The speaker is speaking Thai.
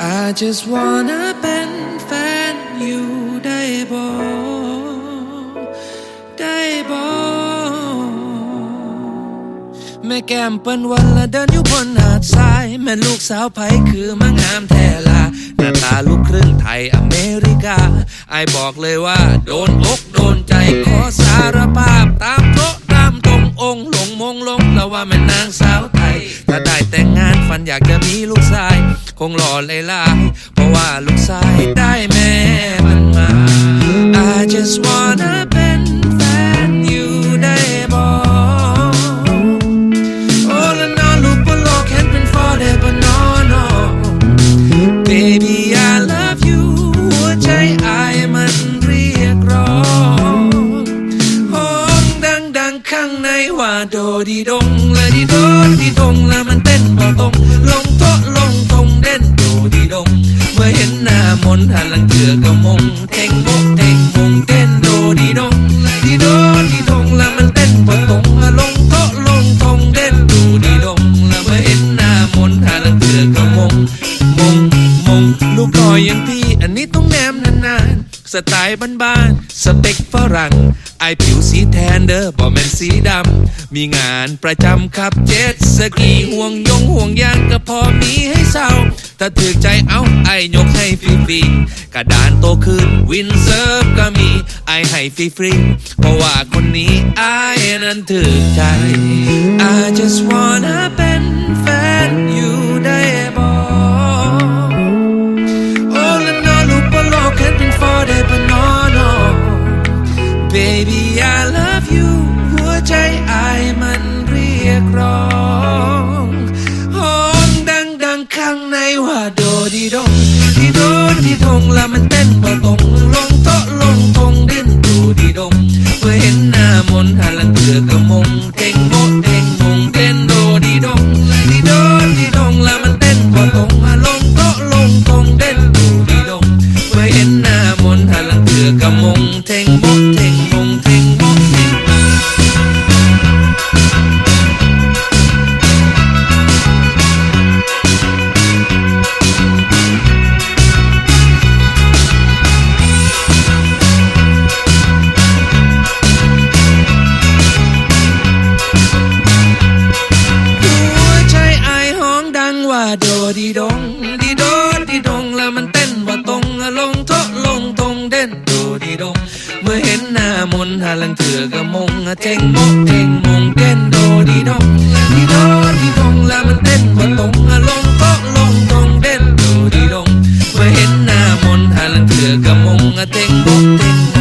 I just wanna เป็นแฟนอยู่ได้บ่ได้บ่แม่แก้มเปิ้นวันละเดินอยู่บนหาดทราย แม่ลูกสาวไผคือมางามแท้ลาหน้าตาลูกครึ่งไทยอเมริกาไอบอกเลยว่า โดนอกโดนใจขอสารภาพตามโต๊ะตามตรงองค์หลงมงลงแล้วว่าแม่นางสาวไทย ถ้าได้แต่งงานฝันอยากจะมีลูกชาย คงหล่อเลยล่ะเพราะว่าลูกชายได้แม่มันมา I just wanna เป็นแฟนอยู่ได้บ่โอ้และนอนลูกบนโลกเห็นเป็น forever no no baby I love you หัวใจอายมันเรียกร้องห้องดังดังๆข้างในว่าโดดีดงและดีโดดีดงและมันเต้นบ่ตรง หันหลังเจือก็มงเท่งโมกเท่งมงเต้นโดดีดงดีโดดีดงและมันเต้นบ่ตรงลงโต๊ะลงตรงเด่นดูดีดงและเมื่อเห็นหน้ามนหันหลังเจือก็มงมงมงลูกลอยอย่างพี่อันนี้ต้องแนมนานๆสไตล์บ้านๆสเต็กฝรั่งไอผิวสีแทนเด้อบ่แม่นสีดำ มีงานประจำขับเจ็ตสกีห่วงยงห่วงยางก็พอมีให้เศร้า ถ้าถือใจเอาไอ ฟรีกระดานโตขึ้นวินเซิร์ฟก็มีไอให้ฟรีๆเพราะว่าคนนี้ไอนั้นถือใจ I just wanna เป็นแฟนอยู่ได้บ่โอ้ละนอลูกบนโลกเห็นเป็น forever no no baby I love you ว่าโดดีดงดีโดดีดงแล้วมันเต้นบ่ตรงลงโต๊ะลงทงดิ้นดูดีดงเมื่อเห็นหน้ามนหันหลังเกือกระมงเต่งโมเต่ง ดีดองดีโดดีดองแล้วมันเต้นว่าตรงลงทะลงตรงเด่นดูดีดองเมื่อเห็นหน้ามนหาลังเถื่อกะมงเจ๊งมกเจ๊งมงเด่นดูดีดองดีโดดีดองแล้วมันเต้นว่าตรงลงทะลงตรงเด่นดูดีดองเมื่อเห็นหน้ามนหาลังเถื่อกะมงเจ๊งมกเจ๊ง